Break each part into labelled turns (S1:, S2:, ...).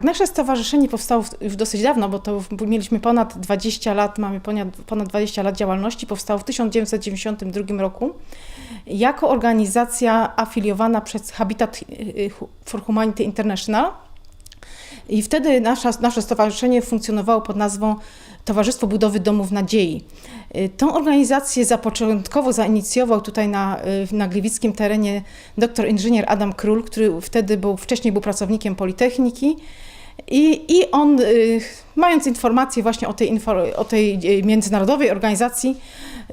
S1: Nasze stowarzyszenie powstało już dosyć dawno, bo to mieliśmy ponad 20 lat, mamy ponad, ponad 20 lat działalności. Powstało w 1992 roku jako organizacja afiliowana przez Habitat y, for Humanity International. I wtedy nasza, nasze stowarzyszenie funkcjonowało pod nazwą Towarzystwo Budowy Domów Nadziei. Y, Tą organizację zapoczątkowo zainicjował tutaj na, y, na gliwickim terenie doktor inżynier Adam Król, który wtedy był, wcześniej był pracownikiem Politechniki. I, I on, y, mając informacje właśnie o tej, o tej y, międzynarodowej organizacji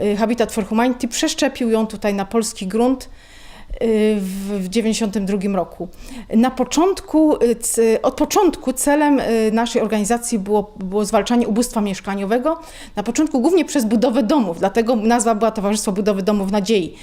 S1: y, Habitat for Humanity, przeszczepił ją tutaj na polski grunt w 1992 roku. Na początku, od początku celem naszej organizacji było, było zwalczanie ubóstwa mieszkaniowego, na początku głównie przez budowę domów, dlatego nazwa była Towarzystwo Budowy Domów Nadziei.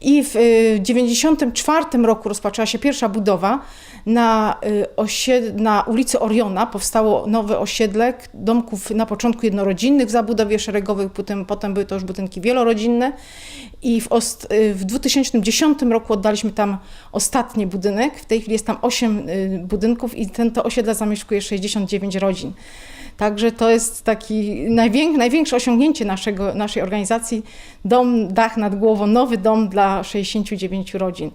S1: I w 1994 roku rozpoczęła się pierwsza budowa na, y, osie- na ulicy Oriona. Powstało nowe osiedle domków na początku jednorodzinnych w zabudowie szeregowej, potem, potem były to już budynki wielorodzinne. I w, ost- y, w 2010 roku oddaliśmy tam ostatni budynek. W tej chwili jest tam 8 y, budynków i ten, to osiedle zamieszkuje 69 rodzin. Także to jest taki najwięk, największe osiągnięcie naszego, naszej organizacji. Dom, dach nad głową, nowy dom dla 69 rodzin.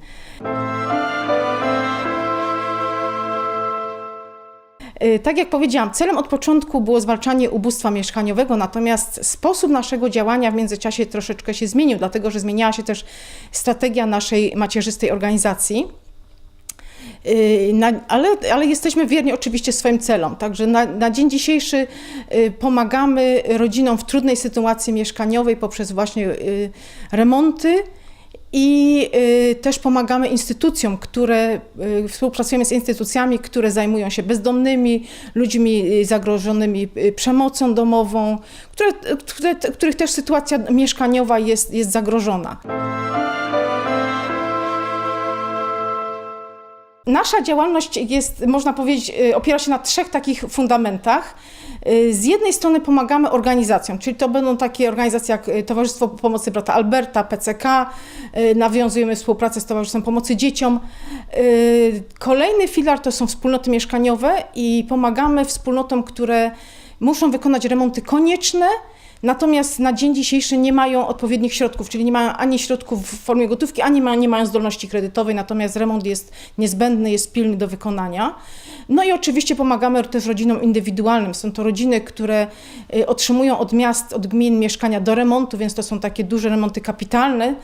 S1: Tak jak powiedziałam, celem od początku było zwalczanie ubóstwa mieszkaniowego, natomiast sposób naszego działania w międzyczasie troszeczkę się zmienił, dlatego że zmieniała się też strategia naszej macierzystej organizacji. Y, Na, ale, ale jesteśmy wierni oczywiście swoim celom. Także na, na dzień dzisiejszy y, pomagamy rodzinom w trudnej sytuacji mieszkaniowej poprzez właśnie y, remonty. I y, też pomagamy instytucjom, które y, współpracujemy z instytucjami, które zajmują się bezdomnymi, ludźmi y, zagrożonymi przemocą domową, które, które, których też sytuacja mieszkaniowa jest, jest zagrożona. Nasza działalność jest, można powiedzieć, opiera się na trzech takich fundamentach. Y, Z jednej strony pomagamy organizacjom, czyli to będą takie organizacje jak y, Towarzystwo Pomocy Brata Alberta, PCK, y, nawiązujemy współpracę z Towarzystwem Pomocy Dzieciom. Kolejny filar to są wspólnoty mieszkaniowe i pomagamy wspólnotom, które muszą wykonać remonty konieczne, Natomiast na dzień dzisiejszy nie mają odpowiednich środków, czyli nie mają ani środków w formie gotówki, ani ma, nie mają zdolności kredytowej, natomiast remont jest niezbędny, jest pilny do wykonania. No i oczywiście pomagamy też rodzinom indywidualnym. Są to rodziny, które y, otrzymują od miast, od gmin mieszkania do remontu, więc to są takie duże remonty kapitalne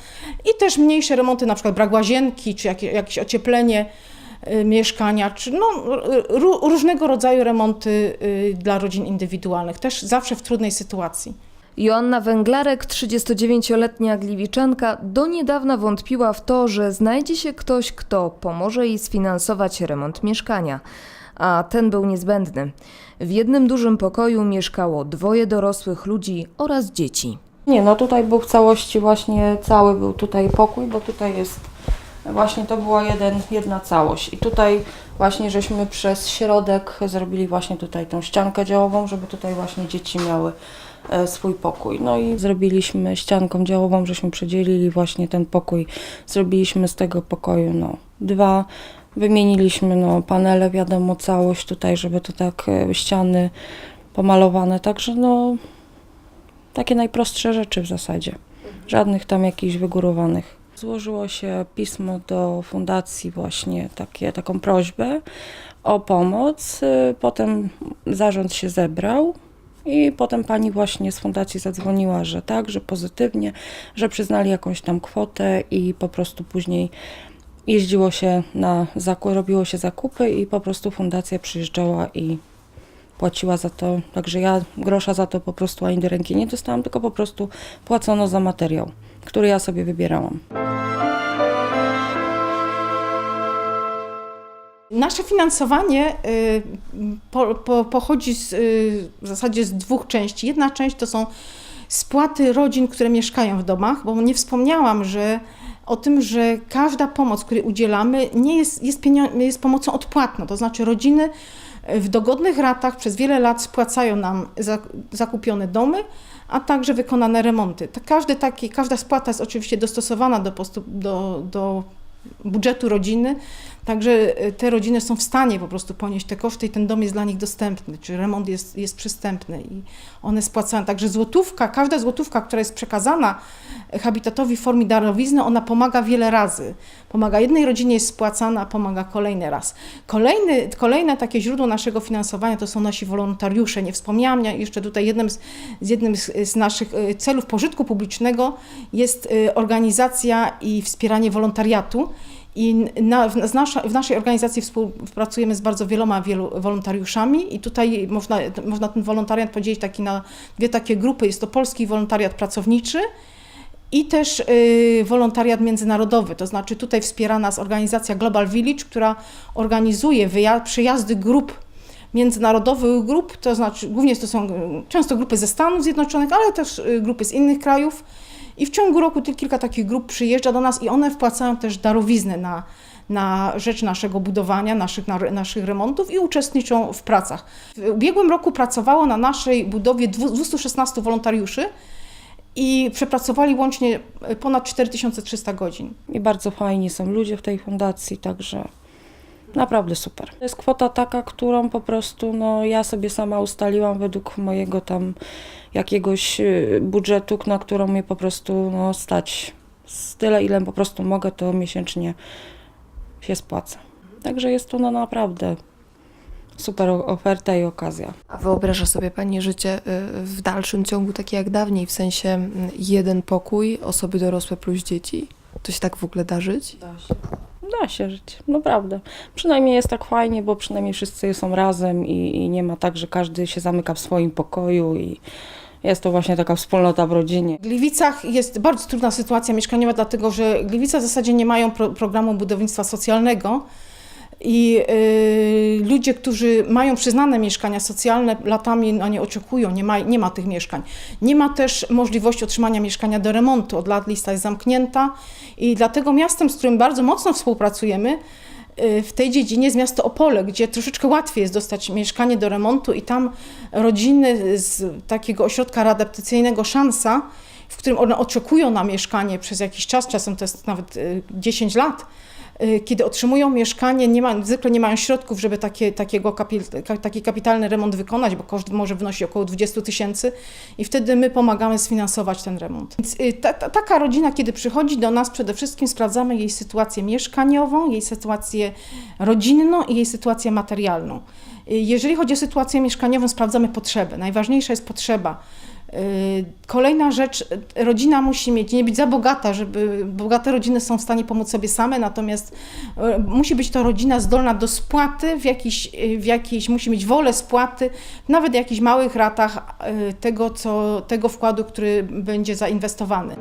S1: i też mniejsze remonty, na przykład brak łazienki, czy jakie, jakieś ocieplenie mieszkania, czy no, ró- różnego rodzaju remonty y, dla rodzin indywidualnych, też zawsze w trudnej sytuacji.
S2: Joanna Węglarek, 39-letnia gliwiczanka, do niedawna wątpiła w to, że znajdzie się ktoś, kto pomoże jej sfinansować remont mieszkania. A ten był niezbędny. W jednym dużym pokoju mieszkało dwoje dorosłych ludzi oraz dzieci.
S3: Nie, no tutaj był w całości właśnie cały był tutaj pokój, bo tutaj jest właśnie to była jeden, jedna całość. I tutaj właśnie żeśmy przez środek zrobili właśnie tutaj tą ściankę działową, żeby tutaj właśnie dzieci miały e, swój pokój. No i zrobiliśmy ścianką działową, żeśmy przedzielili właśnie ten pokój. Zrobiliśmy z tego pokoju no dwa. Wymieniliśmy no panele, wiadomo, całość tutaj, żeby to tak e, ściany pomalowane. Także no takie najprostsze rzeczy w zasadzie. Żadnych tam jakichś wygórowanych. Złożyło się pismo do fundacji właśnie takie, taką prośbę o pomoc. Y, Potem zarząd się zebrał i potem pani właśnie z fundacji zadzwoniła, że tak, że pozytywnie, że przyznali jakąś tam kwotę i po prostu później jeździło się na zakup, robiło się zakupy i po prostu fundacja przyjeżdżała i płaciła za to. Także ja grosza za to po prostu ani do ręki nie dostałam, tylko po prostu płacono za materiał, który ja sobie wybierałam.
S1: Nasze finansowanie y, po, po, pochodzi z, y, w zasadzie z dwóch części. Jedna część to są spłaty rodzin, które mieszkają w domach, bo nie wspomniałam, że o tym, że każda pomoc, której udzielamy, nie jest, jest, jest pomocą odpłatną. To znaczy rodziny w dogodnych ratach przez wiele lat spłacają nam za, zakupione domy, a także wykonane remonty. Każdy taki, każda spłata jest oczywiście dostosowana do, do, do budżetu rodziny. Także y, te rodziny są w stanie po prostu ponieść te koszty i ten dom jest dla nich dostępny, czy remont jest, jest przystępny i one spłacają. Także złotówka, każda złotówka, która jest przekazana Habitatowi w formie darowizny, ona pomaga wiele razy. Pomaga jednej rodzinie jest spłacana, pomaga kolejny raz. Kolejny, kolejne takie źródło naszego finansowania to są nasi wolontariusze. Nie wspomniałam jeszcze tutaj jednym z, z jednym z, naszych y, celów pożytku publicznego jest y, organizacja i wspieranie wolontariatu. I na, w, nasza, w naszej organizacji współpracujemy z bardzo wieloma wielu wolontariuszami i tutaj można, można ten wolontariat podzielić taki na dwie takie grupy. Jest to polski wolontariat pracowniczy i też y, wolontariat międzynarodowy. To znaczy tutaj wspiera nas organizacja Global Village, która organizuje przyjazdy grup międzynarodowych grup, to znaczy głównie to są y, często grupy ze Stanów Zjednoczonych, ale też y, grupy z innych krajów. I w ciągu roku ty- kilka takich grup przyjeżdża do nas i one wpłacają też darowizny na, na rzecz naszego budowania, naszych, na, naszych remontów i uczestniczą w pracach. W ubiegłym roku pracowało na naszej budowie dwu- 216 wolontariuszy i przepracowali łącznie e, ponad 4300 godzin.
S3: I bardzo fajni są ludzie w tej fundacji, także naprawdę super. To jest kwota taka, którą po prostu no, ja sobie sama ustaliłam według mojego tam jakiegoś y, budżetu, na którą mnie po prostu no, stać. Z tyle, ile po prostu mogę, to miesięcznie się spłaca. Także jest to no, naprawdę super oferta i okazja.
S4: A wyobraża sobie Pani życie y, w dalszym ciągu takie jak dawniej, w sensie mm, jeden pokój, osoby dorosłe plus dzieci? To się tak w ogóle da żyć?
S3: Da się. Da się żyć, naprawdę. Przynajmniej jest tak fajnie, bo przynajmniej wszyscy są razem i, i nie ma tak, że każdy się zamyka w swoim pokoju i jest to właśnie taka wspólnota w rodzinie.
S1: W Gliwicach jest bardzo trudna sytuacja mieszkaniowa, dlatego że Gliwice w zasadzie nie mają pro, programu budownictwa socjalnego i y, ludzie, którzy mają przyznane mieszkania socjalne, latami na nie oczekują, nie ma, nie ma tych mieszkań. Nie ma też możliwości otrzymania mieszkania do remontu, od lat lista jest zamknięta i dlatego miastem, z którym bardzo mocno współpracujemy, y, w tej dziedzinie jest miasto Opole, gdzie troszeczkę łatwiej jest dostać mieszkanie do remontu i tam rodziny z takiego ośrodka readaptacyjnego Szansa, w którym one oczekują na mieszkanie przez jakiś czas, czasem to jest nawet y, 10 lat, y, kiedy otrzymują mieszkanie, nie ma, zwykle nie mają środków, żeby takie, takiego kapi, ka- taki kapitalny remont wykonać, bo koszt może wynosić około 20 tysięcy i wtedy my pomagamy sfinansować ten remont. Więc y, ta, ta, taka rodzina, kiedy przychodzi do nas, przede wszystkim sprawdzamy jej sytuację mieszkaniową, jej sytuację rodzinną i jej sytuację materialną. Y, Jeżeli chodzi o sytuację mieszkaniową, sprawdzamy potrzebę. Najważniejsza jest potrzeba. Y, Kolejna rzecz, rodzina musi mieć, nie być za bogata, żeby bogate rodziny są w stanie pomóc sobie same, natomiast y, musi być to rodzina zdolna do spłaty, w jakiejś, y, w jakiejś musi mieć wolę spłaty, nawet w jakichś małych ratach tego, co, tego wkładu, który będzie zainwestowany.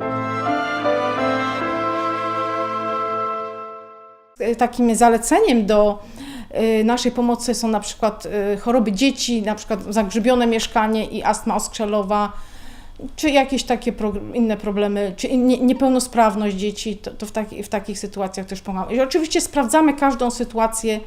S1: Takim zaleceniem do naszej pomocy są na przykład y, choroby dzieci, na przykład zagrzybione mieszkanie i astma oskrzelowa, czy jakieś takie inne problemy, czy nie, niepełnosprawność dzieci, to, to w, taki, w takich sytuacjach też pomagamy. I oczywiście sprawdzamy każdą sytuację,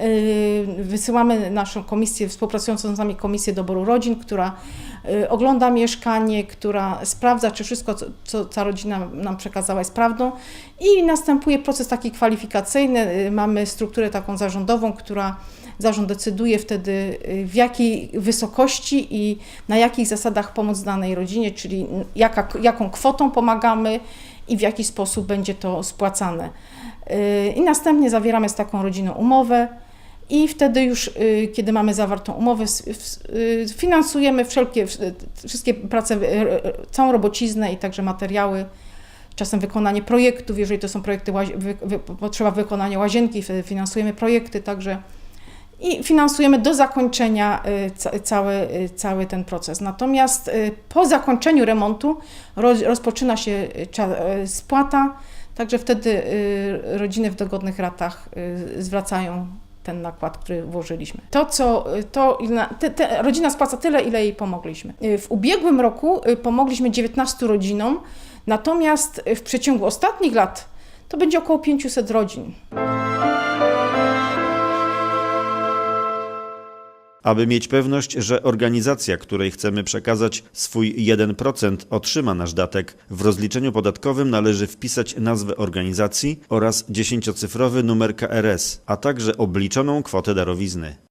S1: yy, wysyłamy naszą komisję, współpracującą z nami komisję doboru rodzin, która yy, ogląda mieszkanie, która sprawdza, czy wszystko, co, co ta rodzina nam przekazała jest prawdą i następuje proces taki kwalifikacyjny. Yy, Mamy strukturę taką zarządową, która zarząd decyduje wtedy y, w jakiej wysokości i na jakich zasadach pomóc danej rodzinie, czyli jaka, jaką kwotą pomagamy i w jaki sposób będzie to spłacane. Y, I następnie zawieramy z taką rodziną umowę. I wtedy już, y, kiedy mamy zawartą umowę, finansujemy wszelkie, wszystkie prace, całą robociznę i także materiały czasem wykonanie projektów, jeżeli to są projekty, potrzeba wykonania łazienki, finansujemy projekty, także i finansujemy do zakończenia y, ca, cały, y, cały ten proces. Natomiast y, po zakończeniu remontu roz, rozpoczyna się spłata, także wtedy rodziny w dogodnych ratach zwracają ten nakład, który włożyliśmy. To, co to, te, te, rodzina spłaca tyle, ile jej pomogliśmy. W ubiegłym roku pomogliśmy 19 rodzinom, natomiast w przeciągu ostatnich lat to będzie około 500 rodzin.
S5: Aby mieć pewność, że organizacja, której chcemy przekazać swój 1% otrzyma nasz datek, w rozliczeniu podatkowym należy wpisać nazwę organizacji oraz dziesięciocyfrowy numer KRS, a także obliczoną kwotę darowizny.